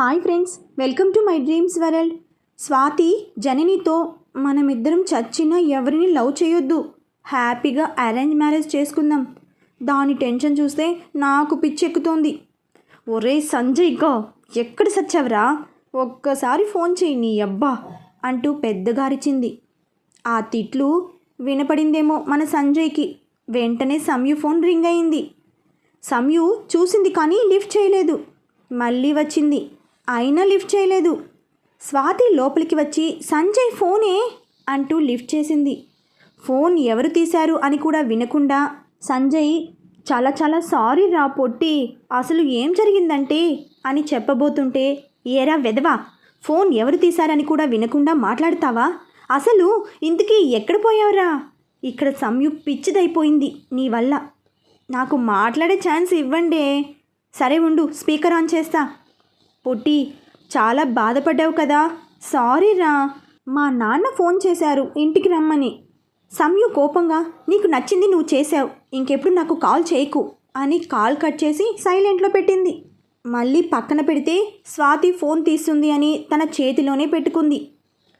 Hi friends welcome to my dreams world. Swathi జననితో మనమిద్దరం చచ్చినా ఎవరిని లవ్ చేయొద్దు. హ్యాపీగా అరేంజ్ మ్యారేజ్ చేసుకుందాం. దాని టెన్షన్ చూస్తే నాకు పిచ్చెక్కుతోంది. ఒరే సంజయ్ గో ఎక్కడ సచ్చావురా? ఒక్కసారి ఫోన్ చేయి నీ అబ్బా అంటూ పెద్దగా అరిచింది ఆ తిట్లు వినపడిందేమో మన సంజయ్కి. వెంటనే సంయు ఫోన్ రింగ్ అయింది. సంయు చూసింది కానీ లిఫ్ట్ చేయలేదు. మళ్ళీ వచ్చింది. అయినా లిఫ్ట్ చేయలేదు. స్వాతి లోపలికి వచ్చి సంజయ్ ఫోనే అంటూ లిఫ్ట్ చేసింది. ఫోన్ ఎవరు తీశారు అని కూడా వినకుండా సంజయ్ చాలా చాలా సారీ రా పొట్టి అసలు ఏం జరిగిందంటే అని చెప్పబోతుంటే ఏరా వెదవా ఫోన్ ఎవరు తీశారని కూడా వినకుండా మాట్లాడతావా? అసలు ఇంతకీ ఎక్కడ పోయావురా? ఇక్కడ సంయు పిచ్చిదైపోయింది నీ వల్ల. నాకు మాట్లాడే ఛాన్స్ ఇవ్వండి. సరే ఉండు స్పీకర్ ఆన్ చేస్తా. పొట్టి చాలా బాధపడ్డావు కదా. సారీ రా. మా నాన్న ఫోన్ చేశారు ఇంటికి రమ్మని. సంయు కోపంగా నీకు నచ్చింది నువ్వు చేసావు ఇంకెప్పుడు నాకు కాల్ చేయకు అని కాల్ కట్ చేసి సైలెంట్లో పెట్టింది. మళ్ళీ పక్కన పెడితే స్వాతి ఫోన్ తీస్తుంది అని తన చేతిలోనే పెట్టుకుంది.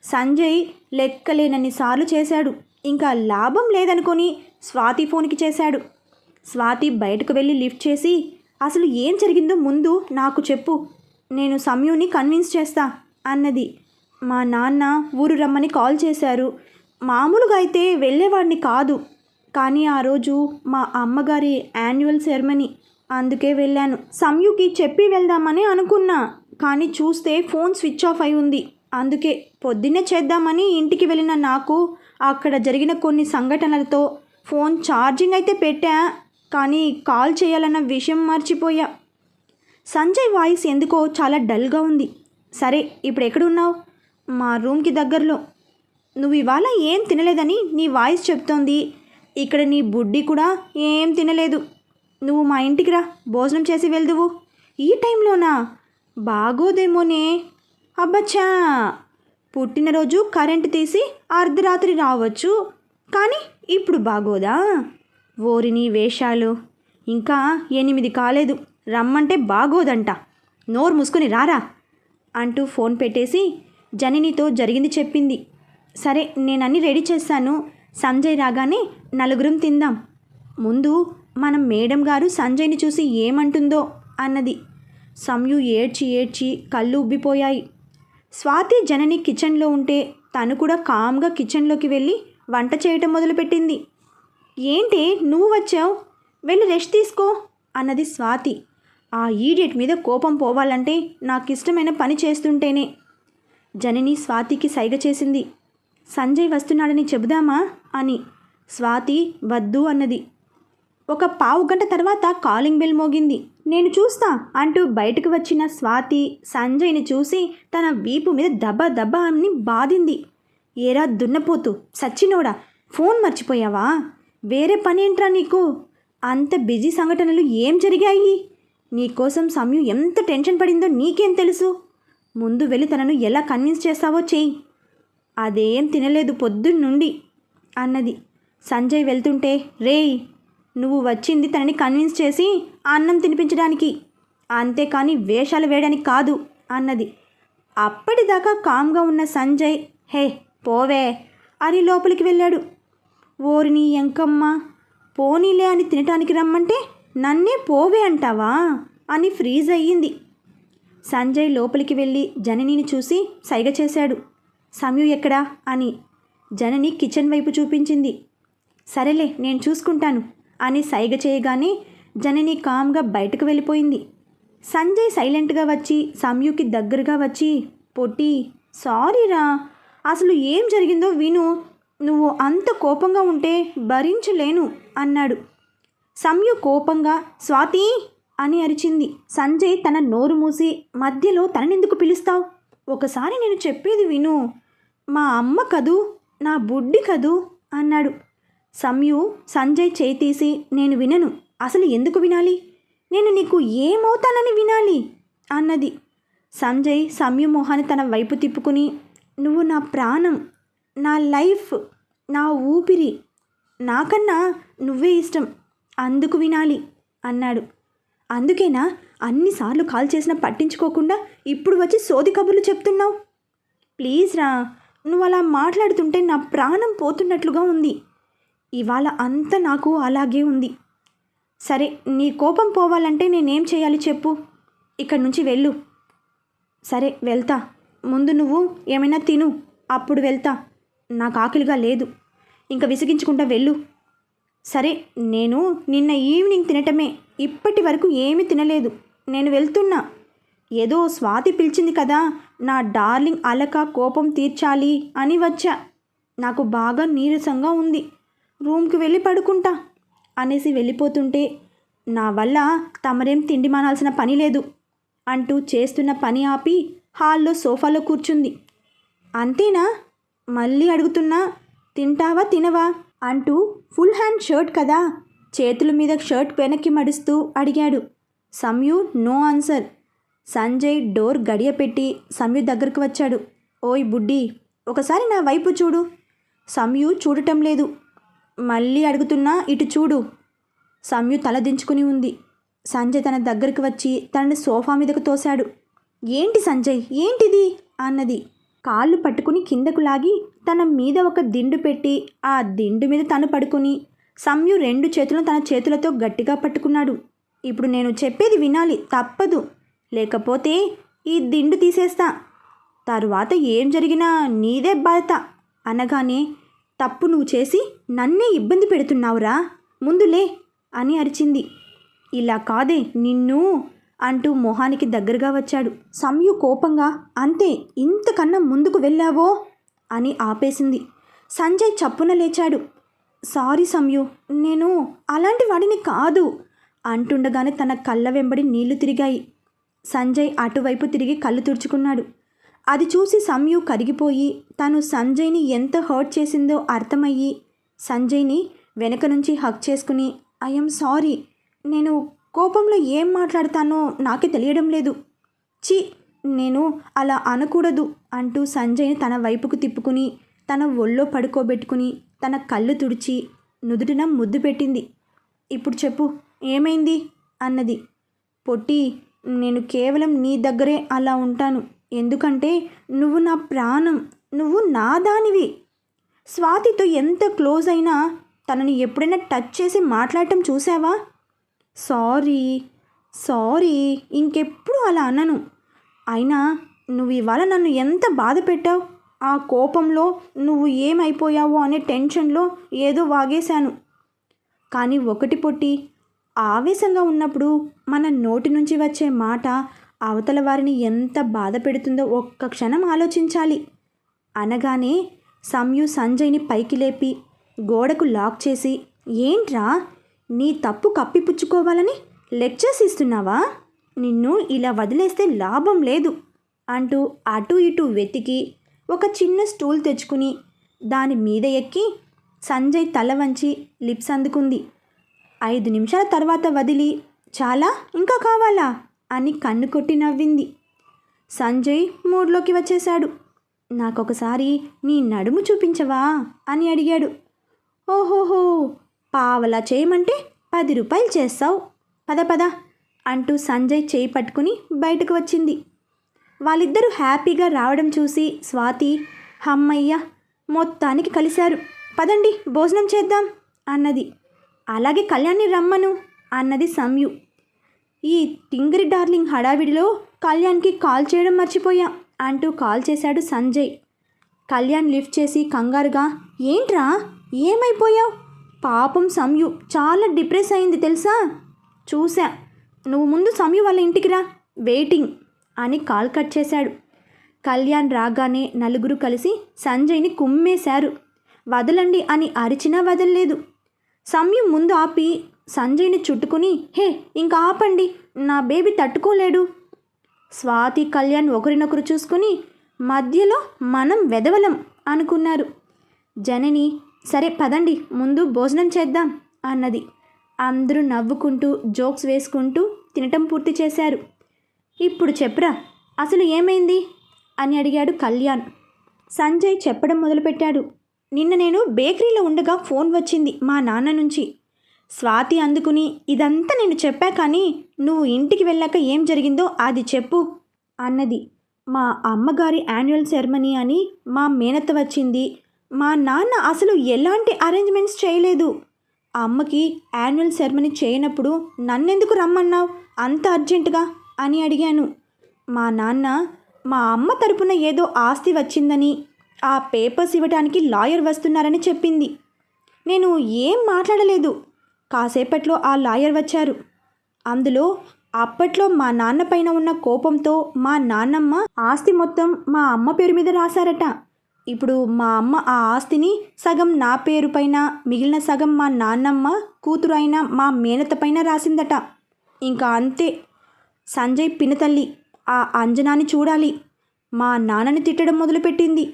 సంజయ్ లెక్కలేనన్ని సార్లు చేశాడు. ఇంకా లాభం లేదనుకొని స్వాతి ఫోన్కి చేశాడు. స్వాతి బయటకు వెళ్ళి లిఫ్ట్ చేసి అసలు ఏం జరిగిందో ముందు నాకు చెప్పు. నేను సమయుని కన్విన్స్ చేస్తా అన్నది. మా నాన్న ఊరు రమ్మని కాల్ చేశారు. మామూలుగా అయితే వెళ్ళేవాడిని కాదు. కానీ ఆ రోజు మా అమ్మగారి యాన్యువల్ సెరమనీ అందుకే వెళ్ళాను. సంయుకి చెప్పి వెళ్దామని అనుకున్నా కానీ చూస్తే ఫోన్ స్విచ్ ఆఫ్ అయి ఉంది. అందుకే పొద్దున్నే చేద్దామని ఇంటికి వెళ్ళిన నాకు అక్కడ జరిగిన కొన్ని సంఘటనలతో ఫోన్ ఛార్జింగ్ అయితే పెట్టా కానీ కాల్ చేయాలన్న విషయం మర్చిపోయా. సంజయ్ వాయిస్ ఎందుకో చాలా డల్గా ఉంది. సరే ఇప్పుడు ఎక్కడున్నావు? మా రూమ్కి దగ్గరలో. నువ్వు ఇవాళ ఏం తినలేదని నీ వాయిస్ చెప్తోంది. ఇక్కడ నీ బుడ్డి కూడా ఏం తినలేదు. నువ్వు మా ఇంటికి రా భోజనం చేసి వెళ్దువు ఈ టైంలోనా? బాగోదేమోనే. అబ్బచ్చా! పుట్టినరోజు కరెంటు తీసి అర్ధరాత్రి రావచ్చు. కానీ ఇప్పుడు బాగోదా? ఓరిని వేషాలు. ఇంకా ఎనిమిది కాలేదు. రమ్మంటే బాగోదంట. నోరు మూసుకుని రారా? అంటూ ఫోన్ పెట్టేసి జననితో జరిగింది చెప్పింది. సరే నేను అన్నీ రెడీ చేస్తాను సంజయ్ రాగానే నలుగురం తిందాం. ముందు మనం మేడం గారు సంజయ్ని చూసి ఏమంటుందో అన్నది. సంయు ఏడ్చి ఏడ్చి కళ్ళు ఉబ్బిపోయాయి. స్వాతి జనని కిచెన్లో ఉంటే తను కూడా కామ్గా కిచెన్లోకి వెళ్ళి వంట చేయటం మొదలుపెట్టింది. ఏంటి నువ్వు వచ్చావు? వెళ్ళి రెస్ట్ తీసుకో అన్నది స్వాతి. ఆ ఈడియట్ మీద కోపం పోవాలంటే నాకు ఇష్టమైన పని చేస్తుంటేనే. జనని స్వాతికి సైగ చేసింది. సంజయ్ వస్తున్నాడని చెబుదామా అని స్వాతి వద్దు అన్నది. ఒక పావు గంట తర్వాత కాలింగ్ బెల్ మోగింది. నేను చూస్తా అంటూ బయటకు వచ్చిన స్వాతి సంజయ్ని చూసి తన వీపు మీద దబ్బ దబ్బ అని బాధింది. ఏరా దున్నపోతూ సచ్చినోడా ఫోన్ మర్చిపోయావా? వేరే పని ఏంట్రా నీకు? అంత బిజీ సంఘటనలు ఏం జరిగాయి? నీకోసం సమయం ఎంత టెన్షన్ పడిందో నీకేం తెలుసు? ముందు వెళ్ళి తనను ఎలా కన్విన్స్ చేస్తావో చెయ్యి. అదేం తినలేదు పొద్దున్నుండి అన్నది. సంజయ్ వెళ్తుంటే రేయ్ నువ్వు వచ్చింది తనని కన్విన్స్ చేసి అన్నం తినిపించడానికి. అంతేకాని వేషాలు వేయడానికి కాదు అన్నది. అప్పటిదాకా కామ్గా ఉన్న సంజయ్ హే పోవే అని లోపలికి వెళ్ళాడు. ఓరిని ఎంకమ్మ పోనీలే అని తినటానికి రమ్మంటే నన్నే పోవే అంటావా? అని ఫ్రీజ్ అయ్యింది. సంజయ్ లోపలికి వెళ్ళి జననిని చూసి సైగ చేశాడు. సమయు ఎక్కడా? అని. జనని కిచెన్ వైపు చూపించింది. సరేలే నేను చూసుకుంటాను అని సైగ చేయగానే జనని కామ్గా బయటకు వెళ్ళిపోయింది. సంజయ్ సైలెంట్గా వచ్చి సమయుకి దగ్గరగా వచ్చి పొట్టి సారీరా అసలు ఏం జరిగిందో విను. నువ్వు అంత కోపంగా ఉంటే భరించలేను అన్నాడు. సంయు కోపంగా స్వాతి! అని అరిచింది. సంజయ్ తన నోరు మూసి మధ్యలో తననెందుకు పిలుస్తావు? ఒకసారి నేను చెప్పేది విను. మా అమ్మ కదూ నా బుడ్డి కదూ? అన్నాడు. సంయు సంజయ్ చేతీసి నేను వినను. అసలు ఎందుకు వినాలి? నేను నీకు ఏమవుతానని వినాలి? అన్నది. సంజయ్ సంయు మొహాన్ని తన వైపు తిప్పుకుని నువ్వు నా ప్రాణం నా లైఫ్ నా ఊపిరి నాకన్నా నువ్వే ఇష్టం. అందుకు వినాలి అన్నాడు. అందుకేనా అన్నిసార్లు కాల్ చేసినా పట్టించుకోకుండా ఇప్పుడు వచ్చి సోది కబుర్లు చెప్తున్నావు? ప్లీజ్ రా నువ్వు అలా మాట్లాడుతుంటే నా ప్రాణం పోతున్నట్లుగా ఉంది. ఇవాళ అంతా నాకు అలాగే ఉంది. సరే నీ కోపం పోవాలంటే నేనేం చేయాలి చెప్పు. ఇక్కడి నుంచి వెళ్ళు. సరే వెళ్తా. ముందు నువ్వు ఏమైనా తిను. అప్పుడు వెళ్తా. నాకు ఆకలిగా లేదు. ఇంకా విసిగించుకుంటా వెళ్ళు. సరే నేను నిన్న ఈవినింగ్ తినటమే. ఇప్పటి వరకు ఏమీ తినలేదు. నేను వెళ్తున్నా. ఏదో స్వాతి పిలిచింది కదా నా డార్లింగ్ అలక కోపం తీర్చాలి అని వచ్చా. నాకు బాగా నీరసంగా ఉంది. రూమ్కి వెళ్ళి పడుకుంటా అనేసి వెళ్ళిపోతుంటే నా వల్ల తమరేం తిండి మానాల్సిన పని లేదు అంటూ చేస్తున్న పని ఆపి హాల్లో సోఫాలో కూర్చుంది. అంతేనా? మళ్ళీ అడుగుతున్నా తింటావా తినవా? అంటూ ఫుల్ హ్యాండ్ షర్ట్ కదా? చేతుల మీద షర్ట్ వెనక్కి మడుస్తూ అడిగాడు. Samyu no answer. Sanjay door గడియ పెట్టి సంయు దగ్గరకు వచ్చాడు. ఓయ్ బుడ్డి ఒకసారి నా వైపు చూడు. సంయు చూడటం లేదు. మళ్ళీ అడుగుతున్నా ఇటు చూడు. సంయు తలదించుకుని ఉంది. సంజయ్ తన దగ్గరికి వచ్చి తనని సోఫా మీదకు తోశాడు. ఏంటి సంజయ్? ఏంటిది? అన్నది. కాళ్ళు పట్టుకుని కిందకు లాగి తన మీద ఒక దిండు పెట్టి ఆ దిండు మీద తను పడుకుని సంయు రెండు చేతులను తన చేతులతో గట్టిగా పట్టుకున్నాడు. ఇప్పుడు నేను చెప్పేది వినాలి తప్పదు. లేకపోతే ఈ దిండు తీసేస్తా. తరువాత ఏం జరిగినా నీదే బాధ్యత. అనగానే తప్పు నువ్వు చేసి నన్నే ఇబ్బంది పెడుతున్నావురా ముందులే అని అరిచింది. ఇలా కాదే నిన్ను అంటూ మొహానికి దగ్గరగా వచ్చాడు. సంయు కోపంగా అంతే ఇంతకన్నా ముందుకు వెళ్ళావో? అని ఆపేసింది. సంజయ్ చప్పున లేచాడు. సారీ సంయు నేను అలాంటి వాడిని కాదు అంటుండగానే తన కళ్ళ వెంబడి నీళ్ళు తిరిగాయి. సంజయ్ అటువైపు తిరిగి కళ్ళు తుడుచుకున్నాడు. అది చూసి సంయు కరిగిపోయి తను సంజయ్ని ఎంత హర్ట్ చేసిందో అర్థమయ్యి సంజయ్ని వెనక నుంచి హక్ చేసుకుని ఐఎమ్ సారీ నేను కోపంలో ఏం మాట్లాడతానో నాకే తెలియడం లేదు. చి నేను అలా అనకూడదు అంటూ సంజయ్ని తన వైపుకు తిప్పుకుని తన ఒళ్ళో పడుకోబెట్టుకుని తన కళ్ళు తుడిచి నుదుటిన ముద్దు పెట్టింది. ఇప్పుడు చెప్పు ఏమైంది? అన్నది. పొట్టి నేను కేవలం నీ దగ్గరే అలా ఉంటాను. ఎందుకంటే నువ్వు నా ప్రాణం నువ్వు నా దానివి. స్వాతితో ఎంత క్లోజ్ అయినా తనని ఎప్పుడైనా టచ్ చేసి మాట్లాడటం చూసావా? సారీ సారీ ఇంకెప్పుడు అలా అనను. అయినా నువ్వు ఇవాళ నన్ను ఎంత బాధ పెట్టావు? ఆ కోపంలో నువ్వు ఏమైపోయావో అనే టెన్షన్లో ఏదో వాగేశాను. కానీ ఒకటి పొట్టి ఆవేశంగా ఉన్నప్పుడు మన నోటి నుంచి వచ్చే మాట అవతల వారిని ఎంత బాధ పెడుతుందో ఒక్క క్షణం ఆలోచించాలి. అనగానే సంయు సంజయ్ని పైకి లేపి గోడకు లాక్ చేసి ఏంట్రా? నీ తప్పు కప్పిపుచ్చుకోవాలని లెక్చర్స్ ఇస్తున్నావా? నిన్ను ఇలా వదిలేస్తే లాభం లేదు అంటూ అటు ఇటు వెతికి ఒక చిన్న స్టూల్ తెచ్చుకుని దాని మీద ఎక్కి సంజయ్ తల వంచి లిప్స్ అందుకుంది. ఐదు నిమిషాల తర్వాత వదిలి చాలా? ఇంకా కావాలా? అని కన్ను కొట్టి నవ్వింది. సంజయ్ మూడ్లోకి వచ్చేశాడు. నాకొకసారి నీ నడుము చూపించవా? అని అడిగాడు. ఓహోహో! పావలా చేయమంటే పది రూపాయలు చేస్తావు. పద పద. అంటూ సంజయ్ చేయి పట్టుకుని బయటకు వచ్చింది. వాళ్ళిద్దరూ హ్యాపీగా రావడం చూసి స్వాతి హమ్మయ్య మొత్తానికి కలిశారు. పదండి భోజనం చేద్దాం అన్నది. అలాగే కళ్యాణ్ని రమ్మను అన్నది సంయు ఈ టింగరి డార్లింగ్ హడావిడిలో కళ్యాణ్కి కాల్ చేయడం మర్చిపోయా అంటూ కాల్ చేశాడు సంజయ్. కళ్యాణ్ లిఫ్ట్ చేసి కంగారుగా ఏంట్రా ఏమైపోయావు? పాపం సంయు చాలా డిప్రెస్ అయింది తెలుసా? చూసా నువ్వు ముందు సమయం వాళ్ళ ఇంటికి రా. వెయిటింగ్ అని కాల్ కట్ చేశాడు. కళ్యాణ్ రాగానే నలుగురు కలిసి సంజయ్ని కుమ్మేశారు. వదలండి అని అరిచినా వదలలేదు. సమయం ముందు ఆపి సంజయ్ని చుట్టుకుని హే ఇంకా ఆపండి. నా బేబీ తట్టుకోలేడు. స్వాతి కళ్యాణ్ ఒకరినొకరు చూసుకుని మధ్యలో మనం వెదవలం అనుకున్నారు. జనని సరే పదండి ముందు భోజనం చేద్దాం అన్నది. అందరూ నవ్వుకుంటూ జోక్స్ వేసుకుంటూ తినటం పూర్తి చేశారు. ఇప్పుడు చెప్పురా అసలు ఏమైంది? అని అడిగాడు కళ్యాణ్. సంజయ్ చెప్పడం మొదలుపెట్టాడు. నిన్న నేను బేకరీలో ఉండగా ఫోన్ వచ్చింది మా నాన్న నుంచి. స్వాతి అందుకుని ఇదంతా నేను చెప్పా కానీ నువ్వు ఇంటికి వెళ్ళాక ఏం జరిగిందో అది చెప్పు అన్నది. మా అమ్మగారి యాన్యువల్ సెరమనీ అని మా మేనత్త వచ్చింది. మా నాన్న అసలు ఎలాంటి అరేంజ్మెంట్స్ చేయలేదు. ఆ అమ్మకి యాన్యువల్ సెరమనీ చేయనప్పుడు నన్నెందుకు రమ్మన్నావు? అంత అర్జెంటుగా? అని అడిగాను. మా నాన్న మా అమ్మ తరపున ఏదో ఆస్తి వచ్చిందని ఆ పేపర్స్ ఇవ్వడానికి లాయర్ వస్తున్నారని చెప్పింది. నేను ఏం మాట్లాడలేదు. కాసేపట్లో ఆ లాయర్ వచ్చారు. అందులో అప్పట్లో మా నాన్న పైన ఉన్న కోపంతో మా నాన్నమ్మ ఆస్తి మొత్తం మా అమ్మ పేరు మీద రాశారట. ఇప్పుడు మా అమ్మ ఆ ఆస్తిని సగం నా పేరు పైన మిగిలిన సగం మా నాన్నమ్మ కూతురు అయిన మా మేనత పైన రాసిందట. ఇంకా అంతే. సంజయ్ పినతల్లి ఆ అంజనాని చూడాలి. మా నాన్నని తిట్టడం మొదలుపెట్టింది.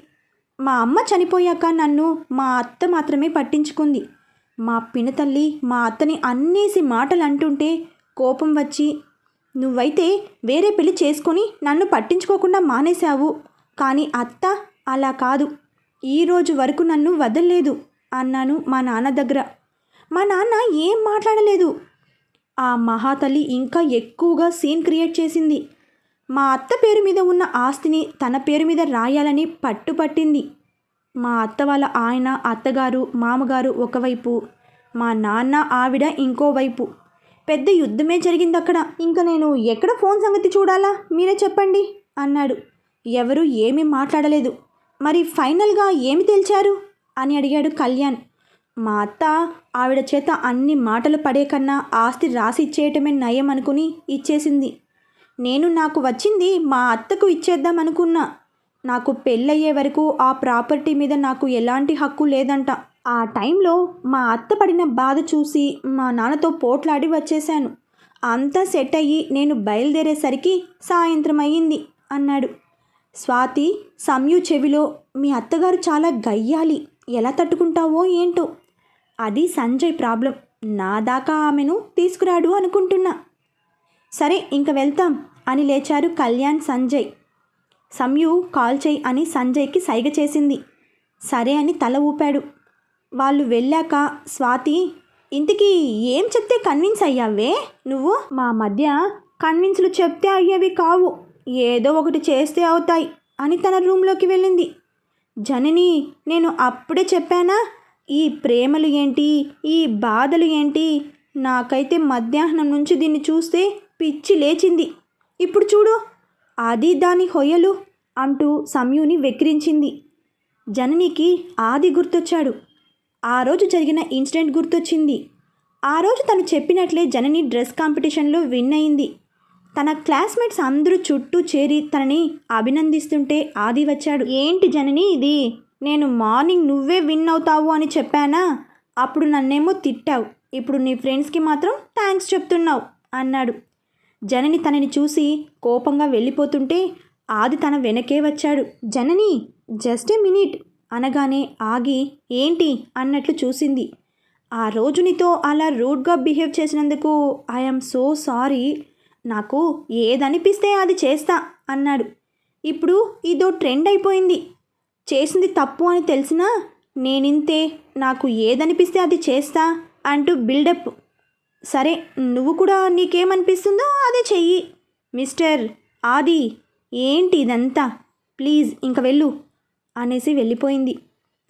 మా అమ్మ చనిపోయాక నన్ను మా అత్త మాత్రమే పట్టించుకుంది. మా పినతల్లి మా అత్తని అన్నేసి మాటలు అంటుంటే కోపం వచ్చి నువ్వైతే వేరే పెళ్ళి చేసుకొని నన్ను పట్టించుకోకుండా మానేశావు. కానీ అత్త అలా కాదు. ఈ రోజు వరకు నన్ను వదలలేదు అన్నాను మా నాన్న దగ్గర. మా నాన్న ఏం మాట్లాడలేదు. ఆ మహాతల్లి ఇంకా ఎక్కువగా సీన్ క్రియేట్ చేసింది. మా అత్త పేరు మీద ఉన్న ఆస్తిని తన పేరు మీద రాయాలని పట్టుపట్టింది మా అత్త వాళ్ళ ఆయన అత్తగారు మామగారు ఒకవైపు మా నాన్న ఆవిడ ఇంకోవైపు. పెద్ద యుద్ధమే జరిగింది అక్కడ ఇంకా నేను ఎక్కడ ఫోన్ సంగతి చూడాలా? మీరే చెప్పండి అన్నాడు. ఎవరు ఏమీ మాట్లాడలేదు. మరి ఫైనల్గా ఏమి తేల్చారు? అని అడిగాడు కళ్యాణ్. మా అత్త ఆవిడ చేత అన్ని మాటలు పడే కన్నా ఆస్తి రాసి ఇచ్చేయటమే నయం అనుకుని ఇచ్చేసింది. నేను నాకు వచ్చింది మా అత్తకు ఇచ్చేద్దాం అనుకున్నా. నాకు పెళ్ళయ్యే వరకు ఆ ప్రాపర్టీ మీద నాకు ఎలాంటి హక్కు లేదంట. ఆ టైంలో మా అత్త పడిన బాధ చూసి మా నాన్నతో పోట్లాడి వచ్చేశాను. అంతా సెట్ అయ్యి నేను బయలుదేరేసరికి సాయంత్రం అయ్యింది అన్నాడు. స్వాతి సంయు చెవిలో మీ అత్తగారు చాలా గయ్యాలి. ఎలా తట్టుకుంటావో ఏంటో? అది సంజయ్ ప్రాబ్లం. నా దాకా ఆమెను తీసుకురాడు అనుకుంటున్నా. సరే ఇంక వెళ్తాం అని లేచారు కళ్యాణ్ సంజయ్. సంయు కాల్ చేయి అని సంజయ్కి సైగ చేసింది. సరే అని తల ఊపాడు. వాళ్ళు వెళ్ళాక స్వాతి ఇంతకీ ఏం చెప్తే కన్విన్స్ అయ్యావే? నువ్వు? మా మధ్య కన్విన్స్లు చెప్తే అయ్యేవి కావు. ఏదో ఒకటి చేస్తే అవుతాయి అని తన రూమ్లోకి వెళ్ళింది. జనని నేను అప్పుడే చెప్పానా? ఈ ప్రేమలు ఏంటి? ఈ బాధలు ఏంటి? నాకైతే మధ్యాహ్నం నుంచి దీన్ని చూస్తే పిచ్చి లేచింది. ఇప్పుడు చూడు అది దాని హొయ్యలు అంటూ సంయుని వెక్కిరించింది. జననికి ఆది గుర్తొచ్చాడు. ఆ రోజు జరిగిన ఇన్సిడెంట్ గుర్తొచ్చింది. ఆ రోజు తను చెప్పినట్లే జనని డ్రెస్ కాంపిటీషన్లో విన్ అయింది. తన క్లాస్మేట్స్ అందరూ చుట్టూ చేరి తనని అభినందిస్తుంటే ఆది వచ్చాడు. ఏంటి జనని ఇది? నేను మార్నింగ్ నువ్వే విన్ అవుతావు అని చెప్పానా? అప్పుడు నన్నేమో తిట్టావు. ఇప్పుడు నీ ఫ్రెండ్స్కి మాత్రం థ్యాంక్స్ చెప్తున్నావు అన్నాడు. జనని తనని చూసి కోపంగా వెళ్ళిపోతుంటే ఆది తన వెనకే వచ్చాడు. జనని జస్ట్ ఏ మినిట్ అనగానే ఆగి ఏంటి? అన్నట్లు చూసింది. ఆ రోజు నీతో అలా రూడ్గా బిహేవ్ చేసినందుకు ఐఎమ్ సో సారీ. నాకు ఏదనిపిస్తే అది చేస్తా అన్నాడు. ఇప్పుడు ఇదో ట్రెండ్ అయిపోయింది. చేసింది తప్పు అని తెలిసినా నేనింతే నాకు ఏదనిపిస్తే అది చేస్తా అంటూ బిల్డప్. సరే నువ్వు కూడా నీకేమనిపిస్తుందో అదే చెయ్యి. మిస్టర్ ఆది ఏంటి ఇదంతా ప్లీజ్ ఇంక వెళ్ళు అనేసి వెళ్ళిపోయింది.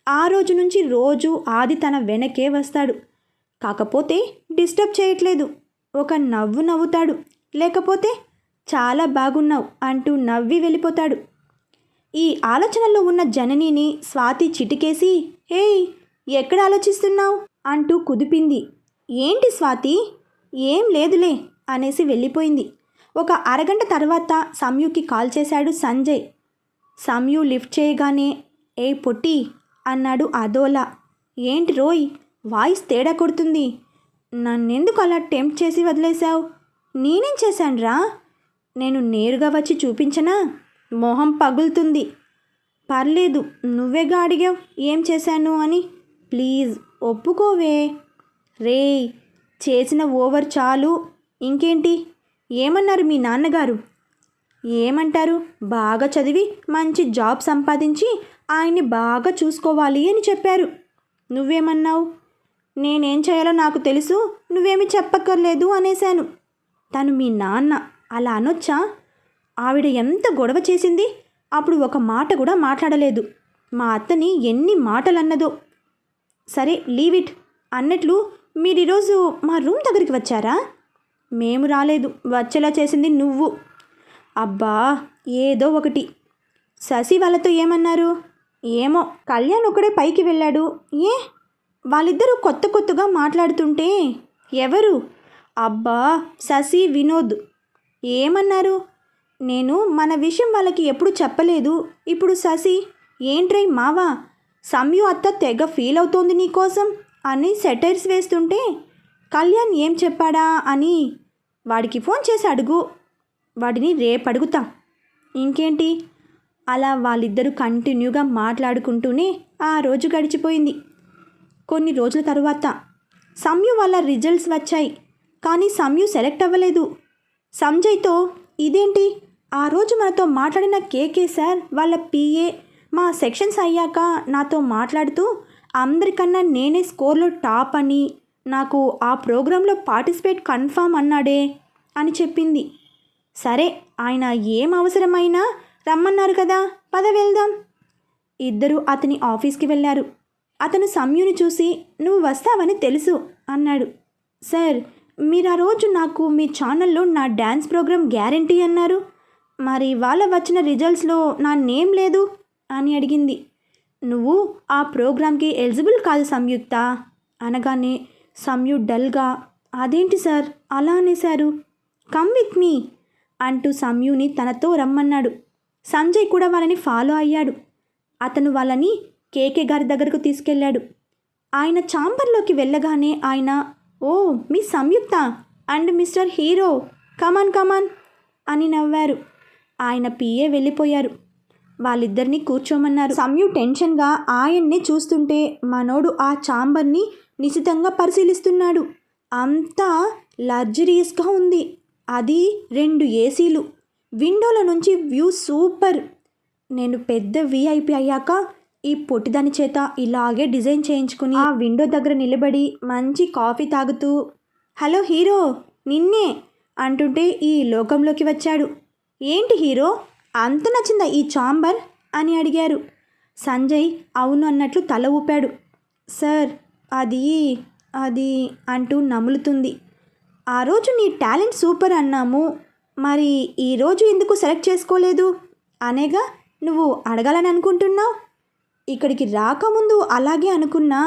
ఆ రోజు నుంచి రోజు ఆది తన వెనకే వస్తాడు. కాకపోతే డిస్టర్బ్ చేయట్లేదు. ఒక నవ్వు నవ్వుతాడు. లేకపోతే చాలా బాగున్నావు అంటూ నవ్వి వెళ్ళిపోతాడు. ఈ ఆలోచనలో ఉన్న జననిని స్వాతి చిటికేసి హేయ్ ఎక్కడ ఆలోచిస్తున్నావు? అంటూ కుదిపింది. ఏంటి స్వాతి? ఏం లేదులే అనేసి వెళ్ళిపోయింది. ఒక అరగంట తర్వాత సంయుకి కాల్ చేశాడు సంజయ్. సంయు లిఫ్ట్ చేయగానే ఏ పొట్టి అన్నాడు అదోలా. ఏంటి రోయ్ వాయిస్ తేడా కొడుతుంది. నన్నెందుకు అలా టెంప్ట్ చేసి వదిలేశావు? నేనేం చేశానురా? నేను నేరుగా వచ్చి చూపించనా? మొహం పగులుతుంది. పర్లేదు నువ్వేగా అడిగావు ఏం చేశాను అని. ప్లీజ్ ఒప్పుకోవే. రే చేసిన ఓవర్ చాలు. ఇంకేంటి? ఏమన్నారు మీ నాన్నగారు? ఏమంటారు? బాగా చదివి మంచి జాబ్ సంపాదించి ఆయన్ని బాగా చూసుకోవాలి అని చెప్పారు. నువ్వేమన్నావు? నేనేం చేయాలో నాకు తెలుసు నువ్వేమి చెప్పక్కర్లేదు అనేశాను. తను మీ నాన్న అలా అనొచ్చా? ఆవిడ ఎంత గొడవ చేసింది? అప్పుడు ఒక మాట కూడా మాట్లాడలేదు. మా అత్తని ఎన్ని మాటలు అన్నదో సరే లీవ్ ఇట్. అన్నట్లు మీరు ఈరోజు మా రూమ్ దగ్గరికి వచ్చారా? మేము రాలేదు. వచ్చేలా చేసింది నువ్వు. అబ్బా ఏదో ఒకటి. శశి వాళ్ళతో ఏమన్నారు? ఏమో కళ్యాణ్ ఒకడే పైకి వెళ్ళాడు. ఏ? వాళ్ళిద్దరూ కొత్త కొత్తగా మాట్లాడుతుంటే ఎవరు? అబ్బా శశి వినోద్. ఏమన్నారు? నేను మన విషయం వాళ్ళకి ఎప్పుడు చెప్పలేదు. ఇప్పుడు శశి ఏంట్రై మావా? సంయు అత్త తెగ ఫీల్ అవుతోంది నీకోసం అని సెటైర్స్ వేస్తుంటే కళ్యాణ్ ఏం చెప్పాడా అని వాడికి ఫోన్ చేసి అడుగు. వాడిని రేపు అడుగుతా. ఇంకేంటి? అలా వాళ్ళిద్దరూ కంటిన్యూగా మాట్లాడుకుంటూనే ఆ రోజు గడిచిపోయింది. కొన్ని రోజుల తరువాత సంయు వాళ్ళ రిజల్ట్స్ వచ్చాయి. కానీ సంయు సెలెక్ట్ అవ్వలేదు. సంజయ్తో ఇదేంటి? ఆ రోజు మనతో మాట్లాడిన కేకే సార్ వాళ్ళ పిఏ మా సెక్షన్స్ అయ్యాక నాతో మాట్లాడుతూ అందరికన్నా నేనే స్కోర్లో టాప్ అని నాకు ఆ ప్రోగ్రాంలో పార్టిసిపేట్ కన్ఫామ్ అన్నాడే అని చెప్పింది. సరే ఆయన ఏం అవసరమైనా రమ్మన్నారు కదా పద వెళ్దాం. ఇద్దరు అతని ఆఫీస్కి వెళ్ళారు. అతను సంయుని చూసి నువ్వు వస్తావని తెలుసు అన్నాడు. సార్ మీరు ఆ రోజు నాకు మీ ఛానల్లో నా డ్యాన్స్ ప్రోగ్రామ్ గ్యారంటీ అన్నారు. మరి వాళ్ళ వచ్చిన రిజల్ట్స్లో నా నేమ్ లేదు అని అడిగింది. నువ్వు ఆ ప్రోగ్రామ్కి ఎలిజిబుల్ కాదు సంయుక్త అనగానే సంయు డల్గా అదేంటి సార్? అలా అనేశారు. కమ్ విత్ మీ అంటూ సంయుని తనతో రమ్మన్నాడు. సంజయ్ కూడా వాళ్ళని ఫాలో అయ్యాడు. అతను వాళ్ళని కేకే గారి దగ్గరకు తీసుకెళ్ళాడు. ఆయన ఛాంబర్లోకి వెళ్ళగానే ఆయన ఓ మీ Samyuktha and mister hero. Come on come on అని నవ్వారు. ఆయన పిఏ వెళ్ళిపోయారు. వాళ్ళిద్దరినీ కూర్చోమన్నారు. సంయు టెన్షన్గా ఆయన్ని చూస్తుంటే మనోడు ఆ చాంబర్ని నిశితంగా పరిశీలిస్తున్నాడు. అంతా లగ్జరీస్గా ఉంది. అది రెండు ఏసీలు. విండోల నుంచి వ్యూ సూపర్. నేను పెద్ద విఐపి అయ్యాక ఈ పొట్టిదాని చేత ఇలాగే డిజైన్ చేయించుకుని ఆ విండో దగ్గర నిలబడి మంచి కాఫీ తాగుతూ హలో హీరో నిన్నే అంటుంటే ఈ లోకంలోకి వచ్చాడు. ఏంటి హీరో అంత నచ్చిందా ఈ చాంబర్? అని అడిగారు. సంజయ్ అవును అన్నట్లు తల ఊపాడు. సార్ అది అది అంటూ నములుతుంది. ఆ రోజు నీ టాలెంట్ సూపర్ అన్నాము. మరి ఈరోజు ఎందుకు సెలెక్ట్ చేసుకోలేదు? అనేగా నువ్వు అడగాలని అనుకుంటున్నావు. ఇక్కడికి రాకముందు అలాగే అనుకున్నా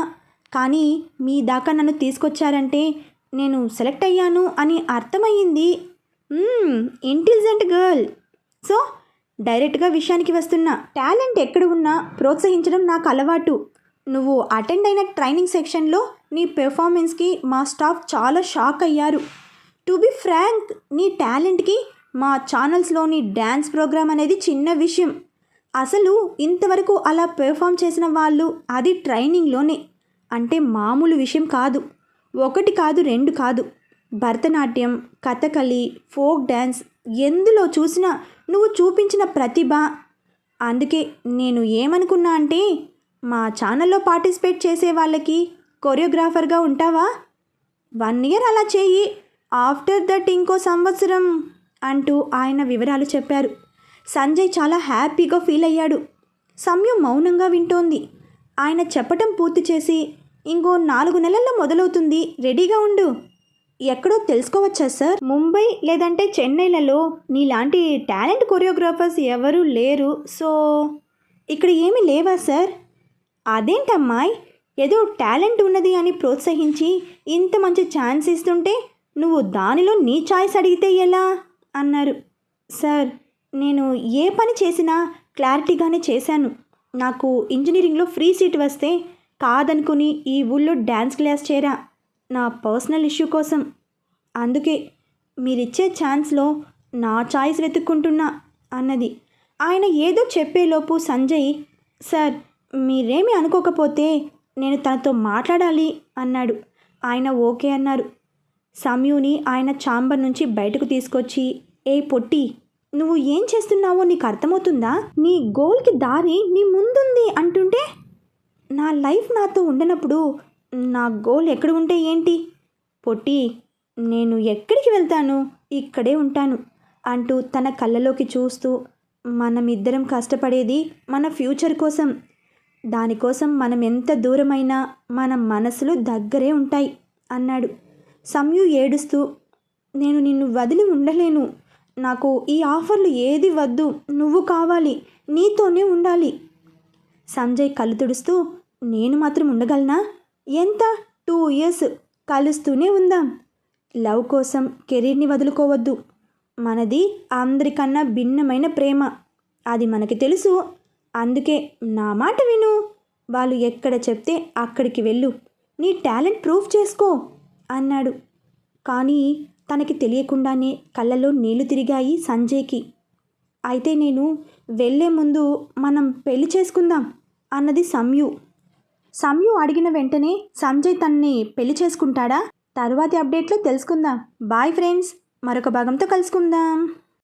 కానీ మీ దాకా నన్ను తీసుకొచ్చారంటే నేను సెలెక్ట్ అయ్యాను అని అర్థమయ్యింది. Intelligent girl. సో డైరెక్ట్గా విషయానికి వస్తున్నా టాలెంట్ ఎక్కడ ఉన్నా ప్రోత్సహించడం నాకు అలవాటు. నువ్వు అటెండ్ అయిన ట్రైనింగ్ సెక్షన్లో నీ పెర్ఫార్మెన్స్కి మా స్టాఫ్ చాలా షాక్ అయ్యారు. టు బి ఫ్రాంక్ నీ టాలెంట్కి మా ఛానల్స్లోని డ్యాన్స్ ప్రోగ్రామ్ అనేది చిన్న విషయం. అసలు ఇంతవరకు అలా పెర్ఫామ్ చేసిన వాళ్ళు అది ట్రైనింగ్లోనే. అంటే మామూలు విషయం కాదు. ఒకటి కాదు రెండు కాదు. భరతనాట్యం కథకళి ఫోక్ డ్యాన్స్ ఎందులో చూసినా నువ్వు చూపించిన ప్రతిభ. అందుకే నేను ఏమనుకున్నా అంటే మా ఛానల్లో పార్టిసిపేట్ చేసే వాళ్ళకి కొరియోగ్రాఫర్గా ఉంటావా? వన్ ఇయర్ అలా చేయి. ఆఫ్టర్ దట్ ఇంకో సంవత్సరం అంటూ ఆయన వివరాలు చెప్పారు. సంజయ్ చాలా హ్యాపీగా ఫీల్ అయ్యాడు. సమయం మౌనంగా వింటోంది. ఆయన చెప్పటం పూర్తి చేసి ఇంకో నాలుగు నెలల్లో మొదలవుతుంది. రెడీగా ఉండు. ఎక్కడో తెలుసుకోవచ్చా సార్? ముంబై లేదంటే చెన్నైలలో నీలాంటి టాలెంట్ కొరియోగ్రాఫర్స్ ఎవరూ లేరు. సో ఇక్కడ ఏమీ లేవా సార్? అదేంటమ్మాయి? ఏదో టాలెంట్ ఉన్నది అని ప్రోత్సహించి ఇంత మంచి ఛాన్స్ ఇస్తుంటే నువ్వు దానిలో నీ ఛాయిస్ అడిగితే ఎలా? అన్నారు. సార్ నేను ఏ పని చేసినా క్లారిటీగానే చేశాను. నాకు ఇంజనీరింగ్లో ఫ్రీ సీట్ వస్తే కాదనుకుని ఈ ఊళ్ళో డ్యాన్స్ క్లాస్ చేరా నా పర్సనల్ ఇష్యూ కోసం. అందుకే మీరిచ్చే ఛాన్స్లో నా చాయిస్ వెతుక్కుంటున్నా అన్నది. ఆయన ఏదో చెప్పేలోపు సంజయ్ సార్ మీరేమీ అనుకోకపోతే నేను తనతో మాట్లాడాలి అన్నాడు. ఆయన ఓకే అన్నారు. సమయుని ఆయన ఛాంబర్ నుంచి బయటకు తీసుకొచ్చి ఏ పొట్టి నువ్వు ఏం చేస్తున్నావో నీకు అర్థమవుతుందా? నీ గోల్కి దారి నీ ముందుంది అంటుంటే నా లైఫ్ నాతో ఉండనప్పుడు నా గోల్ ఎక్కడ ఉంటే ఏంటి? పొట్టి నేను ఎక్కడికి వెళ్తాను? ఇక్కడే ఉంటాను అంటూ తన కళ్ళలోకి చూస్తూ మనమిద్దరం కష్టపడేది మన ఫ్యూచర్ కోసం. దానికోసం మనం ఎంత దూరమైనా మన మనసులు దగ్గరే ఉంటాయి అన్నాడు. సంయు ఏడుస్తూ నేను నిన్ను వదిలి ఉండలేను. నాకు ఈ ఆఫర్లు ఏది వద్దు నువ్వు కావాలి నీతోనే ఉండాలి. సంజయ్ కళ్ళు తుడుస్తూ నేను మాత్రం ఉండగలనా? ఎంత? టూ ఇయర్స్ కలుస్తూనే ఉందాం. లవ్ కోసం కెరీర్ని వదులుకోవద్దు. మనది అందరికన్నా భిన్నమైన ప్రేమ. అది మనకి తెలుసు. అందుకే నా మాట విను. వాళ్ళు ఎక్కడ చెప్తే అక్కడికి వెళ్ళు. నీ టాలెంట్ ప్రూఫ్ చేసుకో అన్నాడు. కానీ తనకి తెలియకుండానే కళ్ళలో నీళ్ళు తిరిగాయి సంజయ్కి. అయితే నేను వెళ్ళే ముందు మనం పెళ్ళి చేసుకుందాం అన్నది సంయు సంయు అడిగిన వెంటనే సంజయ్ తన్ని పెళ్ళి చేసుకుంటాడా? తరువాతి అప్డేట్లో తెలుసుకుందాం. బాయ్ ఫ్రెండ్స్ మరొక భాగంతో కలుసుకుందాం.